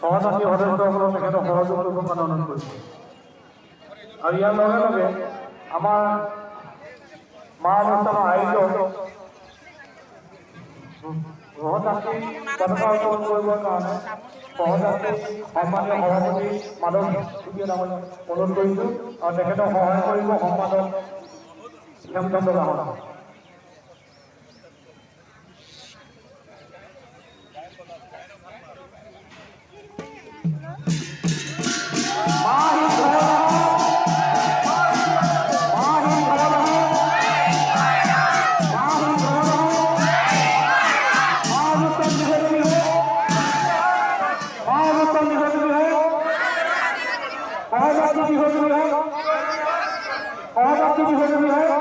সহযাত্ৰী সদস্যসকলক তেখেতৰ সহযোগ অনুদান কৰিছে আৰু ইয়াৰ লগে লগে আমাৰ মা অনুষ্ঠানৰ আয়োজক সহযাত্ৰী পতাকা উত্তোলন কাৰণে সহযাত্ৰী সন্মানীয় সভাপতি মাধৱ চুতীয়া ডাঙৰীয়াক অনুৰোধ কৰিছোঁ আৰু তেখেতক সহায় কৰিব সম্পাদক ডাঙৰীয়া आजादी की हो रही है आजादी की हो रही है